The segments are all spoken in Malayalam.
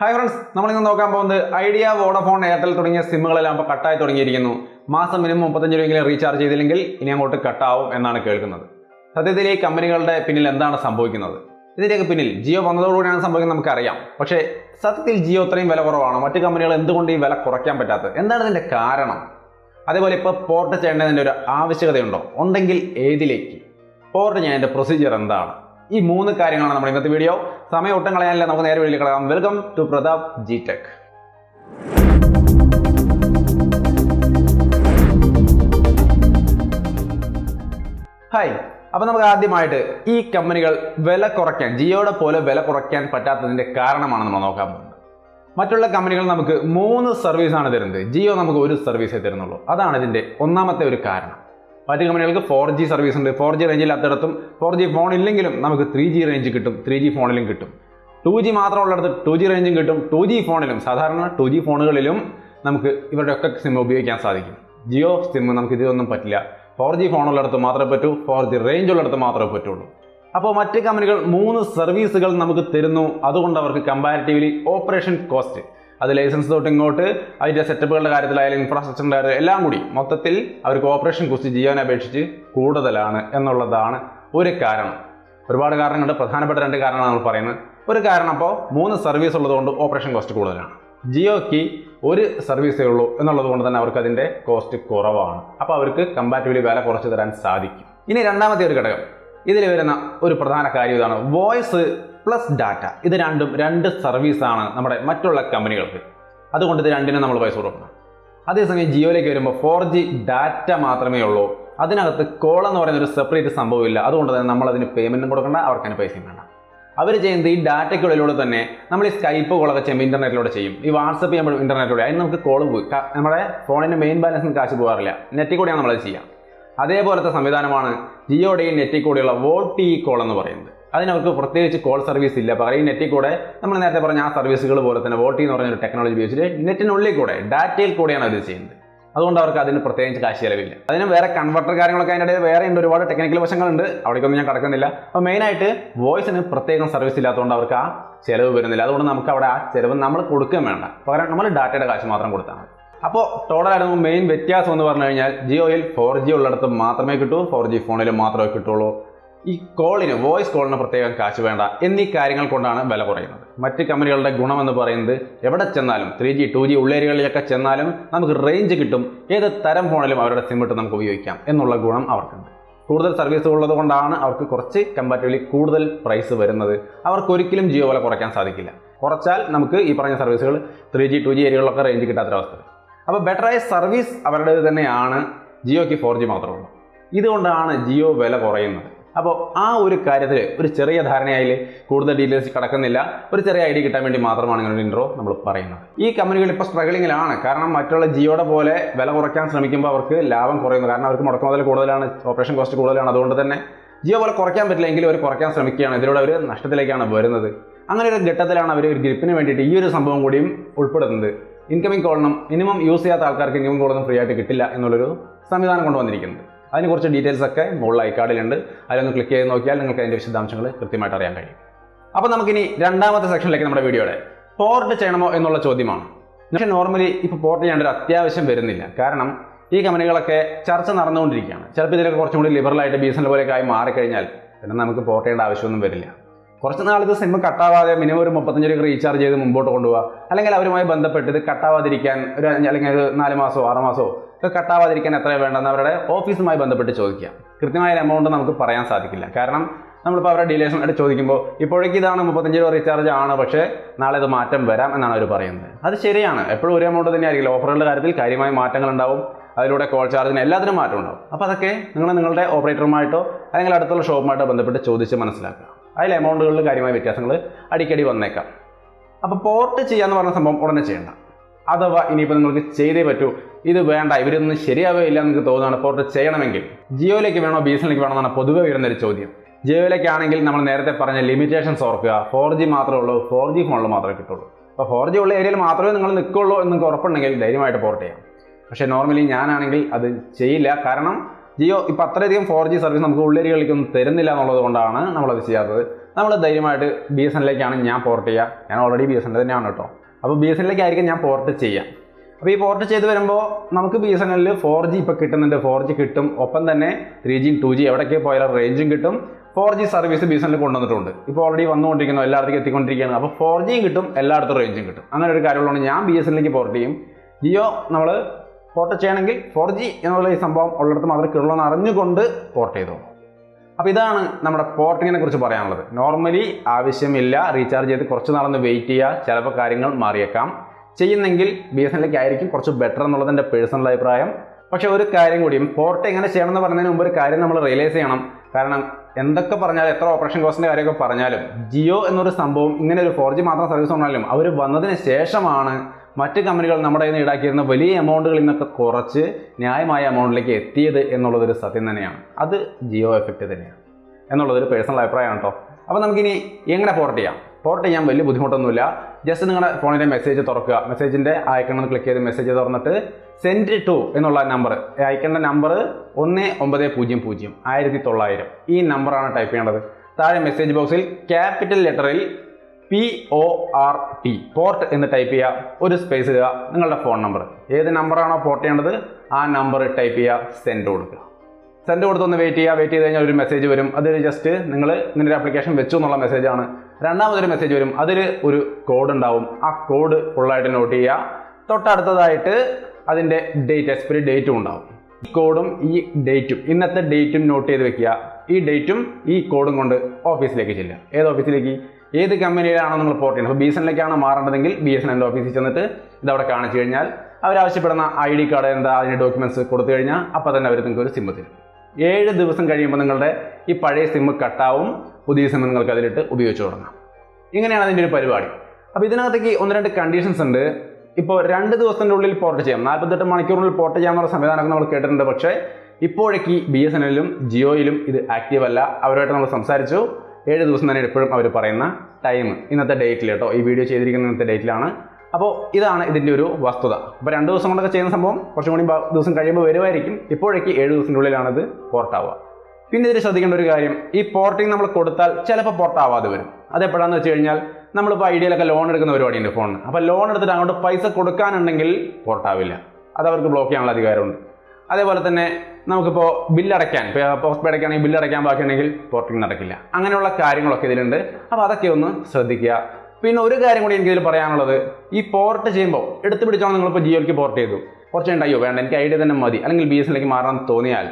ഹായ് ഫ്രണ്ട്സ് നമ്മളിന്ന് നോക്കാൻ പോകുന്നത് ഐഡിയ വോഡഫോൺ എയർടെൽ തുടങ്ങിയ സിമ്മുകളെല്ലാം ഇപ്പോൾ കട്ടായി തുടങ്ങിയിരിക്കുന്നു. മാസം മിനിമം മുപ്പത്തഞ്ച് രൂപയെങ്കിലും റീചാർജ് ചെയ്തില്ലെങ്കിൽ ഇനി അങ്ങോട്ട് കട്ടാവും എന്നാണ് കേൾക്കുന്നത്. സത്യത്തിൽ ഈ കമ്പനികളുടെ പിന്നിൽ എന്താണ് സംഭവിക്കുന്നത്? ഇതിന്റെയൊക്കെ പിന്നിൽ ജിയോ വന്നതോടുകൂടിയാണ് സംഭവിക്കുന്നത് നമുക്കറിയാം. പക്ഷേ സത്യത്തിൽ ജിയോ ഇത്രയും വില കുറവാണ്? മറ്റു കമ്പനികൾ എന്തുകൊണ്ട് ഈ വില കുറയ്ക്കാൻ പറ്റാത്തത്? എന്താണ് ഇതിന്റെ കാരണം? അതേപോലെ ഇപ്പോൾ പോർട്ട് ചെയ്യേണ്ടതിന്റെ ഒരു ആവശ്യകതയുണ്ടോ? ഉണ്ടെങ്കിൽ ഏതിലേക്ക്? പോർട്ട് ചെയ്യുന്നതിന്റെ പ്രൊസീജിയർ എന്താണ്? ഈ മൂന്ന് കാര്യങ്ങളാണ് നമ്മുടെ ഇന്നത്തെ വീഡിയോ സമയം ഒട്ടും കളയാനില്ല. നമുക്ക് നേരെ വീഡിയോ കളയാം welcome to Pratap G tech hi അപ്പോൾ നമുക്ക് ആദ്യമായിട്ട് ഈ കമ്പനികൾ വില കുറയ്ക്കാൻ ജിയോയുടെ പോലെ വില കുറയ്ക്കാൻ പറ്റാത്തതിന്റെ കാരണമാണ് നമ്മൾ നോക്കാൻ പോകുന്നത് മറ്റുള്ള കമ്പനികൾ നമുക്ക് മൂന്ന് സർവീസാണ് തരുന്നത്. ജിയോ നമുക്ക് ഒരു സർവീസേ തരുന്നുള്ളൂ. അതാണ് ഇതിന്റെ ഒന്നാമത്തെ ഒരു കാരണം. മറ്റു കമ്പനികൾക്ക് ഫോർ ജി സർവീസ് ഉണ്ട്. ഫോർ ജി റേഞ്ചിൽ ഇല്ലാത്തടത്തും ഫോർ ജി ഫോൺ ഇല്ലെങ്കിലും നമുക്ക് ത്രീ ജി റേഞ്ച് കിട്ടും. ത്രീ ജി ഫോണിലും കിട്ടും. ടു ജി മാത്രമുള്ളിടത്ത് ടു ജി റേഞ്ചും കിട്ടും. ടു ജി ഫോണിലും സാധാരണ ടു ജി ഫോണുകളിലും നമുക്ക് ഇവരുടെ ഒക്കെ സിം ഉപയോഗിക്കാൻ സാധിക്കും. ജിയോ സിം നമുക്ക് ഇതൊന്നും പറ്റില്ല. ഫോർ ജി ഫോണുള്ളിടത്ത് മാത്രമേ പറ്റൂ ഫോർ ജി റേഞ്ച് ഉള്ളിടത്ത് മാത്രമേ പറ്റുള്ളൂ. അപ്പോൾ മറ്റ് കമ്പനികൾ മൂന്ന് സർവീസുകൾ നമുക്ക് തരുന്നു. അതുകൊണ്ട് അവർക്ക് കമ്പാരിറ്റീവ്ലി ഓപ്പറേഷൻ കോസ്റ്റ് അത് ലൈസൻസ് തൊട്ട് ഇങ്ങോട്ട് അതിന്റെ സെറ്റപ്പുകളുടെ കാര്യത്തിലായാലും ഇൻഫ്രാസ്ട്രക്ചറിന്റെ കാര്യം എല്ലാം കൂടി മൊത്തത്തിൽ അവർക്ക് ഓപ്പറേഷൻ കോസ്റ്റ് ജിയോനെ അപേക്ഷിച്ച് കൂടുതലാണ് എന്നുള്ളതാണ് ഒരു കാരണം. ഒരുപാട് കാരണങ്ങളുണ്ട്. പ്രധാനപ്പെട്ട രണ്ട് കാരണമാണ് നമ്മൾ പറയുന്നത്. ഒരു കാരണം അപ്പോൾ മൂന്ന് സർവീസ് ഉള്ളതുകൊണ്ട് ഓപ്പറേഷൻ കോസ്റ്റ് കൂടുതലാണ്. ജിയോയ്ക്ക് ഒരു സർവീസേ ഉള്ളൂ എന്നുള്ളത് കൊണ്ട് തന്നെ അവർക്ക് അതിന്റെ കോസ്റ്റ് കുറവാണ്. അപ്പോൾ അവർക്ക് കമ്പാരിറ്റീവ്ലി വില കുറച്ച് തരാൻ സാധിക്കും. ഇനി രണ്ടാമത്തെ ഒരു ഘടകം. ഇതിൽ വരുന്ന ഒരു പ്രധാന കാര്യം ഇതാണ്. Voice plus data. ഇത് രണ്ടും രണ്ട് സർവീസാണ് നമ്മുടെ മറ്റുള്ള കമ്പനികൾക്ക്. അതുകൊണ്ട് ഇത് രണ്ടിനും നമ്മൾ പൈസ കൊടുക്കണം. അതേസമയം ജിയോയിലേക്ക് വരുമ്പോൾ ഫോർ ജി ഡാറ്റ മാത്രമേ ഉള്ളൂ. അതിനകത്ത് കോൾ എന്ന് പറയുന്ന ഒരു സെപ്പറേറ്റ് സംഭവമില്ല അതുകൊണ്ട് തന്നെ നമ്മൾ അതിന് പേയ്മെന്റും കൊടുക്കണ്ട അവർക്ക് അതിന് പൈസയും വേണ്ട. അവർ ചെയ്യുന്നത് ഈ ഡാറ്റയ്ക്കുള്ളിലൂടെ തന്നെ നമ്മൾ ഈ സ്കൈപ്പ് കോളൊക്കെ ചെയ്യുമ്പോൾ ഇന്റർനെറ്റിലൂടെ ചെയ്യും. ഈ വാട്സപ്പ് ചെയ്യുമ്പോൾ ഇന്റർനെറ്റിലൂടെ അതിന് നമുക്ക് കോൾ പോയി. നമ്മുടെ ഫോണിന്റെ മെയിൻ ബാലൻസിന് കാശ് പോകാറില്ല. നെറ്റിൽ കൂടെയാണ് നമ്മളത് ചെയ്യുക അതേപോലത്തെ സംവിധാനമാണ് ജിയോയുടെയും നെറ്റിൽ കൂടെയുള്ള ഈ കോൾ എന്ന് പറയുന്നത്. അതിനവർക്ക് പ്രത്യേകിച്ച് കോൾ സർവീസ് ഇല്ല. പകരം ഈ നെറ്റിൽ കൂടെ നമ്മൾ നേരത്തെ പറഞ്ഞ ആ സർവീസുകൾ പോലെ തന്നെ വോട്ടി എന്ന് പറഞ്ഞ ഒരു ടെക്നോളജി ഉപയോഗിച്ചിട്ട് നെറ്റിനുള്ളിൽ കൂടെ ഡാറ്റയിൽ കൂടെയാണ് അത് ചെയ്യുന്നത്. അതുകൊണ്ട് അവർക്ക് അതിന് പ്രത്യേകിച്ച് കാശ് ചിലവില്ല. അതിന് വേറെ കൺവെർട്ടർ കാര്യങ്ങളൊക്കെ അതിന്റെ ഇടയിൽ വേറെ ഉണ്ട് ഒരുപാട് ടെക്നിക്കൽ വശങ്ങളുണ്ട്. അവിടേക്കൊന്നും ഞാൻ കടക്കുന്നില്ല. അപ്പോൾ മെയിനായിട്ട് വോയിസിന് പ്രത്യേകം സർവീസ് ഇല്ലാത്തതുകൊണ്ട് അവർക്ക് ആ ചിലവ് വരുന്നില്ല. അതുകൊണ്ട് നമുക്ക് അവിടെ ആ ചിലവ് നമ്മൾ കൊടുക്കുകയും വേണ്ട. പകരം നമ്മൾ ഡാറ്റയുടെ കാശ് മാത്രം കൊടുത്താൽ മതി. അപ്പോൾ ടോട്ടലായിരുന്നു മെയിൻ വ്യത്യാസം എന്ന് പറഞ്ഞു കഴിഞ്ഞാൽ ജിയോയിൽ ഫോർ ജി ഉള്ളിടത്ത് മാത്രമേ കിട്ടൂ. ഫോർ ജി ഫോണിൽ മാത്രമേ കിട്ടുള്ളൂ. ഈ കോളിന് വോയിസ് കോളിന് പ്രത്യേകം കാശ് വേണ്ട. എന്നീ കാര്യങ്ങൾ കൊണ്ടാണ് വില കുറയുന്നത്. മറ്റ് കമ്പനികളുടെ ഗുണമെന്ന് പറയുന്നത് എവിടെ ചെന്നാലും ത്രീ ജി ടു ജി ഉള്ളേരികളിലൊക്കെ ചെന്നാലും നമുക്ക് റേഞ്ച് കിട്ടും. ഏത് തരം ഫോണിലും അവരുടെ സിം ഇട്ട് നമുക്ക് ഉപയോഗിക്കാം എന്നുള്ള ഗുണം അവർക്കുണ്ട്. കൂടുതൽ സർവീസ് ഉള്ളത് കൊണ്ടാണ് അവർക്ക് കുറച്ച് കമ്പാരിറ്റീവ്ലി കൂടുതൽ പ്രൈസ് വരുന്നത്. അവർക്ക് ഒരിക്കലും ജിയോ വില കുറയ്ക്കാൻ സാധിക്കില്ല. കുറച്ചാൽ നമുക്ക് ഈ പറഞ്ഞ സർവീസുകൾ ത്രീ ജി ടു ജി ഏരിയകളിലൊക്കെ റേഞ്ച് കിട്ടാത്തൊരവസ്ഥ അപ്പോൾ ബെറ്ററായ സർവീസ് അവരുടേത് തന്നെയാണ് ജിയോയ്ക്ക് ഫോർ ജി മാത്രമേ ഉള്ളൂ. ഇതുകൊണ്ടാണ് ജിയോ വില കുറയുന്നത്. അപ്പോൾ ആ ഒരു കാര്യത്തിൽ ഒരു ചെറിയ ധാരണയായി കൂടുതൽ ഡീറ്റെയിൽസ് കിടക്കുന്നില്ല. ഒരു ചെറിയ ഐഡിയ കിട്ടാൻ വേണ്ടി മാത്രമാണ് ഇങ്ങനെ ഇൻട്രോ നമ്മൾ പറയുന്നത്. ഈ കമ്പനികൾ ഇപ്പോൾ സ്ട്രഗിളിങ്ങിലാണ് കാരണം മറ്റുള്ള ജിയോയുടെ പോലെ വില കുറയ്ക്കാൻ ശ്രമിക്കുമ്പോൾ അവർക്ക് ലാഭം കുറയുന്നു. കാരണം അവർക്ക് മുടക്ക് മുതൽ കൂടുതലാണ് ഓപ്പറേഷൻ കോസ്റ്റ് കൂടുതലാണ്. അതുകൊണ്ട് തന്നെ ജിയോ പോലെ കുറയ്ക്കാൻ പറ്റില്ല എങ്കിലും അവർ കുറയ്ക്കാൻ ശ്രമിക്കുകയാണ്. ഇതിലൂടെ അവർ നഷ്ടത്തിലേക്കാണ് വരുന്നത്. അങ്ങനെ ഒരു ഘട്ടത്തിലാണ് അവർ ഒരു ഗ്രിപ്പിന് വേണ്ടിയിട്ട് ഈ ഒരു സംഭവം കൂടിയും ഉൾപ്പെടുത്തുന്നത് ഇൻകമിംഗ് കോളിനും മിനിമം യൂസ് ചെയ്യാത്ത ആൾക്കാർക്ക് ഇൻകമിംഗ് കോളൊന്നും ഫ്രീ ആയിട്ട് കിട്ടില്ല എന്നുള്ളൊരു സംവിധാനം കൊണ്ടുവന്നിരിക്കുന്നത്. അതിന് കുറച്ച് ഡീറ്റെയിൽസ് ഒക്കെ മുകളിൽ ഐക്കാർഡിലുണ്ട് അതിലൊന്ന് ക്ലിക്ക് ചെയ്ത് നോക്കിയാൽ നിങ്ങൾക്ക് അതിന്റെ വിശദാംശങ്ങൾ കൃത്യമായിട്ട് അറിയാൻ കഴിയും. അപ്പോൾ നമുക്കിനി രണ്ടാമത്തെ സെക്ഷനിലേക്ക് നമ്മുടെ വീഡിയോയുടെ പോർട്ട് ചെയ്യണമോ എന്നുള്ള ചോദ്യമാണ്. പക്ഷേ നോർമലി ഇപ്പോൾ പോർട്ട് ചെയ്യേണ്ട ഒരു അത്യാവശ്യം വരുന്നില്ല. കാരണം ഈ കമ്പനികളൊക്കെ ചർച്ച നടന്നുകൊണ്ടിരിക്കുകയാണ്. ചിലപ്പോൾ ഇതിലൊക്കെ കുറച്ചും കൂടി ലിബറലായിട്ട് ബി എസ് എൻ പോലെയൊക്കെ ആയി മാറിക്കഴിഞ്ഞാൽ പിന്നെ നമുക്ക് പോർട്ട് ചെയ്യേണ്ട ആവശ്യമൊന്നും വരില്ല. കുറച്ച് നാൾ ഇത് സിം കട്ടാവാതെ മിനിമം ഒരു മുപ്പത്തഞ്ച് രൂപ റീചാർജ് ചെയ്ത് മുമ്പോട്ട് കൊണ്ടുപോകുക അല്ലെങ്കിൽ അവരുമായി ബന്ധപ്പെട്ട് ഇത് കട്ടാവാതിരിക്കാൻ ഒരു അല്ലെങ്കിൽ ഒരു നാല് മാസമോ ആറ് മാസമോ ഇത് കട്ടാവാതിരിക്കാൻ എത്ര വേണ്ടെന്ന് അവരുടെ ഓഫീസുമായി ബന്ധപ്പെട്ട് ചോദിക്കുക. കൃത്യമായ എമൗണ്ട് നമുക്ക് പറയാൻ സാധിക്കില്ല. കാരണം നമ്മളിപ്പോൾ അവരുടെ ഡീലേഴ്സിനായിട്ട് ചോദിക്കുമ്പോൾ ഇപ്പോഴേക്ക് ഇതാണ് മുപ്പത്തഞ്ച് രൂപ റീചാർജ് ആണ് പക്ഷേ നാളെ ഇത് മാറ്റം വരാം എന്നാണ് അവർ പറയുന്നത്. അത് ശരിയാണ്. എപ്പോഴും ഒരു എമൗണ്ട് തന്നെ ആയിരിക്കില്ല ഓഫറുകളുടെ കാര്യത്തിൽ കാര്യമായ മാറ്റങ്ങൾ ഉണ്ടാവും. അതിലൂടെ കോൾ ചാർജിന് എല്ലാത്തിനും മാറ്റം ഉണ്ടാവും. അപ്പോൾ അതൊക്കെ നിങ്ങൾ നിങ്ങളുടെ ഓപ്പറേറ്ററുമായിട്ടോ അല്ലെങ്കിൽ അടുത്തുള്ള ഷോപ്പുമായിട്ടോ ബന്ധപ്പെട്ട് ചോദിച്ച് മനസ്സിലാക്കുക. അതിൽ എമൗണ്ടുകളിൽ കാര്യമായ വ്യത്യാസങ്ങൾ അടിക്കടി വന്നേക്കാം. അപ്പോൾ പോർട്ട് ചെയ്യാന്ന് പറഞ്ഞ സംഭവം ഉടനെ ചെയ്യണ്ട. അഥവാ ഇനിയിപ്പോൾ നിങ്ങൾക്ക് ചെയ്തേ പറ്റൂ. ഇത് വേണ്ട ഇവരൊന്നും ശരിയാവുകയില്ല എന്ന് തോന്നുകയാണ് പോർട്ട് ചെയ്യണമെങ്കിൽ. ജിയോയിലേക്ക് വേണോ ബി എസ് എല്ലിലേക്ക് വേണോ എന്നാണ് പൊതുവെ വരുന്നൊരു ചോദ്യം. ജിയോയിലേക്കാണെങ്കിൽ നമ്മൾ നേരത്തെ പറഞ്ഞ ലിമിറ്റേഷൻസ് ഓർക്കുക. ഫോർ ജി മാത്രമേ ഉള്ളൂ ഫോർ ജി ഫോണിൽ മാത്രമേ കിട്ടുള്ളൂ. അപ്പോൾ ഫോർ ജി ഉള്ള ഏരിയയിൽ മാത്രമേ നിങ്ങൾ നിൽക്കുള്ളൂ എന്ന് നിങ്ങൾക്ക് ഉറപ്പുണ്ടെങ്കിൽ ധൈര്യമായിട്ട് പോർട്ട് ചെയ്യാം. പക്ഷേ നോർമലി ഞാനാണെങ്കിൽ അത് ചെയ്യില്ല. കാരണം ജിയോ ഇപ്പം അത്രയധികം ഫോർ ജി സർവീസ് നമുക്ക് ഉള്ളേരികളിലേക്കൊന്നും തരുന്നില്ല എന്നുള്ളത് കൊണ്ടാണ് നമ്മളത് ചെയ്യാത്തത്. നമ്മൾ ധൈര്യമായിട്ട് ബി എസ് എന്നിലേക്കാണ് ഞാൻ പോർട്ട് ചെയ്യുക ഞാൻ ഓൾറെഡി ബി എസ് എൻ തന്നെയാണ് കേട്ടോ. അപ്പോൾ ബി എസ് എന്നിലേക്കായിരിക്കും ഞാൻ പോർട്ട് ചെയ്യാം. അപ്പോൾ ഈ പോർട്ട് ചെയ്ത് വരുമ്പോൾ നമുക്ക് ബി എസ് എൻ എല്ലിൽ ഫോർ ജി ഇപ്പോൾ കിട്ടുന്നുണ്ട്. ഫോർ ജി കിട്ടും. ഒപ്പം തന്നെ ത്രീ ജി ടു ജി എവിടേക്ക് പോയാലും റേഞ്ചും കിട്ടും. Four G service B S N കൊണ്ടുവന്നിട്ടുണ്ട്. ഇപ്പോൾ ഓൾറെഡി വന്നുകൊണ്ടിരിക്കുന്നു. എല്ലായിടത്തേക്കും എത്തിക്കൊണ്ടിരിക്കുകയാണ്. അപ്പോൾ ഫോർ ജിയും കിട്ടും. എല്ലായിടത്തും റേഞ്ചും കിട്ടും. അങ്ങനെ ഒരു കാര്യമുള്ളതുകൊണ്ട് ഞാൻ ബി എസ് എന്നിലേക്ക് പോർട്ട് ചെയ്യും. ജിയോ നമ്മൾ പോർട്ട് ചെയ്യണമെങ്കിൽ ഫോർ ജി എന്നുള്ള ഈ സംഭവം ഉള്ളിടത്ത് മാത്രമേ കിട്ടുള്ളൂ അറിഞ്ഞുകൊണ്ട് പോർട്ട് ചെയ്തു. അപ്പോൾ ഇതാണ് നമ്മുടെ പോർട്ടിങ്ങിനെ കുറിച്ച് പറയാനുള്ളത്. നോർമലി ആവശ്യമില്ല റീചാർജ് ചെയ്ത് കുറച്ച് നാളൊന്ന് വെയിറ്റ് ചെയ്യുക ചിലപ്പോൾ കാര്യങ്ങൾ മാറിയേക്കാം. ചെയ്യുന്നെങ്കിൽ ബി എസ് എന്നിലേക്ക് ആയിരിക്കും കുറച്ച് ബെറ്റർ എന്നുള്ളത് എന്റെ പേഴ്സണൽ അഭിപ്രായം. പക്ഷേ ഒരു കാര്യം കൂടിയും പോർട്ട് എങ്ങനെ ചെയ്യണം എന്ന് പറഞ്ഞതിന് മുമ്പ് ഒരു കാര്യം നമ്മൾ റിയലൈസ് ചെയ്യണം. കാരണം എന്തൊക്കെ പറഞ്ഞാലും എത്ര ഓപ്പറേഷൻ കോസ്റ്റിന്റെ കാര്യമൊക്കെ പറഞ്ഞാലും ജിയോ എന്നൊരു സംഭവം ഇങ്ങനെ ഒരു ഫോർ ജി മാത്രം സർവീസ് വന്നാലും അവർ വന്നതിന് ശേഷമാണ് മറ്റ് കമ്പനികൾ നമ്മുടെ കയ്യിൽ ഈടാക്കിയിരുന്ന വലിയ എമൗണ്ടുകളിൽ നിന്നൊക്കെ കുറച്ച് ന്യായമായ എമൗണ്ടിലേക്ക് എത്തിയത് എന്നുള്ളതൊരു സത്യം തന്നെയാണ്. അത് ജിയോ എഫക്റ്റ് തന്നെയാണ്. എന്നുള്ളതൊരു പേഴ്സണൽ അഭിപ്രായമാണ് കേട്ടോ. അപ്പോൾ നമുക്കിനി എങ്ങനെ പോർട്ട് ചെയ്യാം? പോർട്ട് ചെയ്യാൻ വലിയ ബുദ്ധിമുട്ടൊന്നുമില്ല. ജസ്റ്റ് നിങ്ങളുടെ ഫോണിന്റെ മെസ്സേജ് തുറക്കുക. മെസ്സേജിന്റെ ഐക്കണിൽ ക്ലിക്ക് ചെയ്ത് മെസ്സേജ് തുറന്നിട്ട് സെൻഡ് ടു എന്നുള്ള നമ്പർ അയക്കേണ്ട നമ്പർ ഒന്ന് ഒമ്പത് പൂജ്യം പൂജ്യം. ആയിരത്തി തൊള്ളായിരം. ഈ നമ്പറാണ് ടൈപ്പ് ചെയ്യേണ്ടത്. താഴെ മെസ്സേജ് ബോക്സിൽ capital ലെറ്ററിൽ P O R T port എന്ന് ടൈപ്പ് ചെയ്യുക ഒരു സ്പേസ് ഇടുക നിങ്ങളുടെ ഫോൺ നമ്പർ ഏത് നമ്പറാണോ പോർട്ട് ചെയ്യേണ്ടത് ആ നമ്പർ ടൈപ്പ് ചെയ്യുക സെൻഡ് കൊടുക്കുക. സെൻഡ് കൊടുത്തൊന്ന് വെയിറ്റ് ചെയ്യുക വെയിറ്റ് ചെയ്ത് കഴിഞ്ഞാൽ ഒരു മെസ്സേജ് വരും. അതിൽ ജസ്റ്റ് നിങ്ങൾ നിങ്ങളുടെ ആപ്ലിക്കേഷൻ വെച്ചു എന്നുള്ള മെസ്സേജാണ് രണ്ടാമതൊരു മെസ്സേജ് വരും. അതിൽ ഒരു കോഡ് ഉണ്ടാവും. ആ കോഡ് ഫുള്ളായിട്ട് നോട്ട് ചെയ്യുക തൊട്ടടുത്തതായിട്ട് അതിന്റെ ഡേറ്റ് എക്സ്പയറി ഡേറ്റും ഉണ്ടാവും. ഈ കോഡും ഈ ഡേറ്റും ഇന്നത്തെ ഡേറ്റും നോട്ട് ചെയ്ത് വെക്കുക. ഈ ഡേറ്റും ഈ കോഡും കൊണ്ട് ഓഫീസിലേക്ക് ചെല്ലുക. ഏത് ഓഫീസിലേക്ക് ഏത് കമ്പനിയിലാണോ നമ്മൾ പോർട്ട് ചെയ്യുന്നത്? അപ്പോൾ ബി എസ് എന്നിലേക്കാണ് മാറേണ്ടതെങ്കിൽ ബി എസ് എന്റെ ഓഫീസിൽ ചെന്നിട്ട് ഇതവിടെ കാണിച്ചു കഴിഞ്ഞാൽ അവരാവശ്യപ്പെടുന്ന ഐ ഡി കാർഡ് എന്താ അതിന്റെ ഡോക്യുമെന്റ്സ് കൊടുത്തു കഴിഞ്ഞാൽ അപ്പോൾ തന്നെ അവർ നിങ്ങൾക്ക് ഒരു സിമ്മ് തരും. ഏഴ് ദിവസം കഴിയുമ്പോൾ നിങ്ങളുടെ ഈ പഴയ സിമ്മ് കട്ടാവും പുതിയ സിമ്മ് നിങ്ങൾക്ക് അതിലിട്ട് ഉപയോഗിച്ച് തുടങ്ങാം. ഇങ്ങനെയാണ് അതിന്റെ ഒരു പരിപാടി. അപ്പോൾ ഇതിനകത്തേക്ക് ഒന്ന് രണ്ട് കണ്ടീഷൻസ് ഉണ്ട്. ഇപ്പോൾ രണ്ട് ദിവസത്തിന്റെ ഉള്ളിൽ പോർട്ട് ചെയ്യാം. നാൽപ്പത്തെട്ട് മണിക്കൂറിനുള്ളിൽ പോർട്ട് ചെയ്യാമെന്നുള്ള സംവിധാനമൊക്കെ നമ്മൾ കേട്ടിട്ടുണ്ട്. പക്ഷേ ഇപ്പോഴേക്ക് ബി എസ് എൻ എല്ലിലും ജിയോയിലും ഇത് ആക്റ്റീവ് അല്ല. അവരുമായിട്ട് നമ്മൾ സംസാരിച്ചു. ഏഴ് ദിവസം തന്നെ എപ്പോഴും അവർ പറയുന്ന ടൈം ഇന്നത്തെ ഡേറ്റിൽ കേട്ടോ. ഈ വീഡിയോ ചെയ്തിരിക്കുന്ന ഇന്നത്തെ ഡേറ്റിലാണ് അപ്പോൾ ഇതാണ് ഇതിന്റെ ഒരു വസ്തുത. അപ്പോൾ രണ്ട് ദിവസം കൊണ്ടൊക്കെ ചെയ്യുന്ന സംഭവം കുറച്ചും കൂടി ദിവസം കഴിയുമ്പോൾ വരുമായിരിക്കും ഇപ്പോഴേക്ക് ഏഴ് ദിവസത്തിന്റെ ഉള്ളിലാണിത് പോർട്ടാവുക. പിന്നെ ഇതിൽ ശ്രദ്ധിക്കേണ്ട ഒരു കാര്യം ഈ പോർട്ടിങ് നമ്മൾ കൊടുത്താൽ ചിലപ്പോൾ പോർട്ടാവാതെ വരും. അതെപ്പോഴാന്ന് വെച്ച് കഴിഞ്ഞാൽ നമ്മളിപ്പോൾ ഐഡിയയിലൊക്കെ ലോൺ എടുക്കുന്ന പരിപാടിയുണ്ട് ഫോണിന് അപ്പോൾ ലോൺ എടുത്തിട്ട് അങ്ങോട്ട് പൈസ കൊടുക്കാനുണ്ടെങ്കിൽ പോർട്ടാവില്ല. അത് അവർക്ക് ബ്ലോക്ക് ചെയ്യാനുള്ള അധികാരമുണ്ട്. അതേപോലെ തന്നെ നമുക്കിപ്പോൾ ബില്ലടയ്ക്കാൻ പോസ്റ്റ് പേ അടയ്ക്കുകയാണെങ്കിൽ ബില്ലടയ്ക്കാൻ ബാക്കിയുണ്ടെങ്കിൽ പോർട്ടിങ് നടക്കില്ല. അങ്ങനെയുള്ള കാര്യങ്ങളൊക്കെ ഇതിലുണ്ട്. അപ്പോൾ അതൊക്കെ ഒന്ന് ശ്രദ്ധിക്കുക. പിന്നെ ഒരു കാര്യം കൂടി എനിക്കിതിൽ പറയാനുള്ളത്. ഈ പോർട്ട് ചെയ്യുമ്പോൾ എടുത്തു പിടിച്ചോണം നിങ്ങളിപ്പോൾ ജിയോയ്ക്ക് പോർട്ട് ചെയ്തു. കുറച്ച് ഉണ്ടായോ വേണ്ട എനിക്ക് ഐഡിയ തന്നെ മതി. അല്ലെങ്കിൽ ബി എസ് എല്ലേക്ക് മാറാൻ തോന്നിയാൽ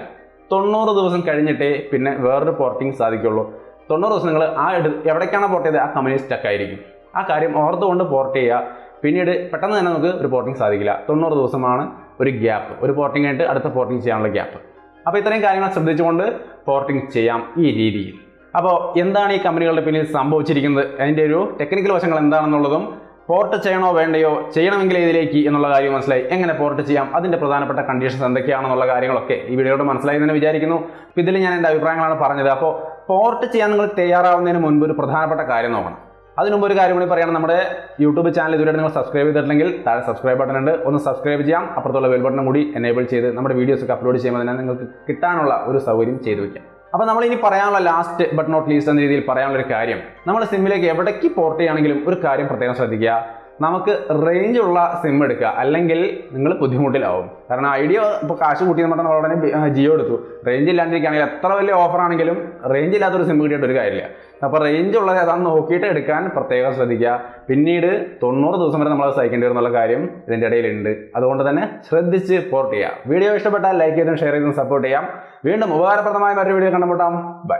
തൊണ്ണൂറ് ദിവസം കഴിഞ്ഞിട്ടേ പിന്നെ വേറൊരു പോർട്ടിങ് സാധിക്കുള്ളൂ. തൊണ്ണൂറ് ദിവസം നിങ്ങൾ ആ എടു എവിടേക്കാണ് പോർട്ട് ചെയ്തത് ആ കമ്പനി സ്റ്റക്ക് ആയിരിക്കും. ആ കാര്യം ഓർത്തുകൊണ്ട് പോർട്ട് ചെയ്യുക. പിന്നീട് പെട്ടെന്ന് തന്നെ നമുക്ക് ഒരു പോർട്ടിങ് സാധിക്കില്ല. തൊണ്ണൂറ് ദിവസമാണ് ഒരു ഗ്യാപ്പ് ഒരു പോർട്ടിംഗ് ആയിട്ട് അടുത്ത പോർട്ടിംഗ് ചെയ്യാനുള്ള ഗ്യാപ്പ് അപ്പോൾ ഇത്രയും കാര്യങ്ങൾ ശ്രദ്ധിച്ചുകൊണ്ട് പോർട്ടിംഗ് ചെയ്യാം ഈ രീതിയിൽ. അപ്പോൾ എന്താണ് ഈ കമ്പനികളുടെ പിന്നിൽ സംഭവിച്ചിരിക്കുന്നത്? അതിന്റെ ഒരു ടെക്നിക്കൽ വശങ്ങൾ എന്താണെന്നുള്ളതും പോർട്ട് ചെയ്യണോ വേണ്ടയോ ചെയ്യണമെങ്കിൽ ഇതിലേക്ക് എന്നുള്ള കാര്യം മനസ്സിലായി. എങ്ങനെ പോർട്ട് ചെയ്യാം അതിന്റെ പ്രധാനപ്പെട്ട കണ്ടീഷൻസ് എന്തൊക്കെയാണെന്നുള്ള കാര്യങ്ങളൊക്കെ ഈ വീഡിയോയോട് മനസ്സിലായി എന്ന് വിചാരിക്കുന്നു. ഇതിൽ ഞാൻ എന്റെ അഭിപ്രായങ്ങളാണ് പറഞ്ഞത്. അപ്പോൾ പോർട്ട് ചെയ്യാൻ നിങ്ങൾ തയ്യാറാവുന്നതിന് മുൻപ് ഒരു പ്രധാനപ്പെട്ട കാര്യം നോക്കണം. അതിനു മുമ്പ് ഒരു കാര്യം കൂടി പറയണം. നമ്മുടെ യൂട്യൂബ് ചാനൽ ഇതുവരെ നിങ്ങൾ സബ്സ്ക്രൈബ് ചെയ്തിട്ടില്ലെങ്കിൽ താഴെ സബ്സ്ക്രൈബ് ബട്ടൺ ഉണ്ട്. ഒന്ന് സബ്സ്ക്രൈബ് ചെയ്യാം. അപ്പുറത്തുള്ള ബെൽ ബട്ടൺ കൂടി എനേബിൾ ചെയ്ത് നമ്മുടെ വീഡിയോസ് ഒക്കെ അപ്ലോഡ് ചെയ്യുമ്പോൾ തന്നെ നിങ്ങൾക്ക് കിട്ടാനുള്ള ഒരു സൗകര്യം ചെയ്തു വയ്ക്കാം അപ്പോൾ നമ്മൾ ഇനി പറയാനുള്ള ലാസ്റ്റ് ബട്ട് നോട്ട് ലീസ്റ്റ് എന്ന രീതിയിൽ പറയാനുള്ള ഒരു കാര്യം. നമ്മൾ സിമ്മിലേക്ക് എവിടേക്ക് പോർട്ട് ചെയ്യുകയാണെങ്കിലും ഒരു കാര്യം പ്രത്യേകം ശ്രദ്ധിക്കുക. നമുക്ക് റേഞ്ച് ഉള്ള സിം എടുക്കുക. അല്ലെങ്കിൽ നിങ്ങൾ ബുദ്ധിമുട്ടിലാവും. കാരണം ഐഡിയ ഇപ്പോൾ കാശ് കൂട്ടി നമ്മൾ ഉടനെ ജിയോ എടുത്തു. റേഞ്ച് ഇല്ലാണ്ടിരിക്കുകയാണെങ്കിൽ എത്ര വലിയ ഓഫർ ആണെങ്കിലും റേഞ്ച് ഇല്ലാത്തൊരു സിം കിട്ടിയിട്ട് ഒരു കാര്യമില്ല. അപ്പോൾ റേഞ്ച് ഉള്ളത് ഏതാണെന്ന് നോക്കിയിട്ട് എടുക്കാൻ പ്രത്യേകം ശ്രദ്ധിക്കുക. പിന്നീട് തൊണ്ണൂറ് ദിവസം വരെ നമ്മൾ സഹിക്കേണ്ടി വരും എന്നുള്ള കാര്യം ഇതിന്റെ ഇടയിലുണ്ട്. അതുകൊണ്ട് തന്നെ ശ്രദ്ധിച്ച് പോർട്ട് ചെയ്യുക. വീഡിയോ ഇഷ്ടപ്പെട്ടാൽ ലൈക്ക് ചെയ്തും ഷെയർ ചെയ്തും സപ്പോർട്ട് ചെയ്യാം. വീണ്ടും ഉപകാരപ്രദമായ മറ്റൊരു വീഡിയോ കണ്ടുമുട്ടാം. ബൈ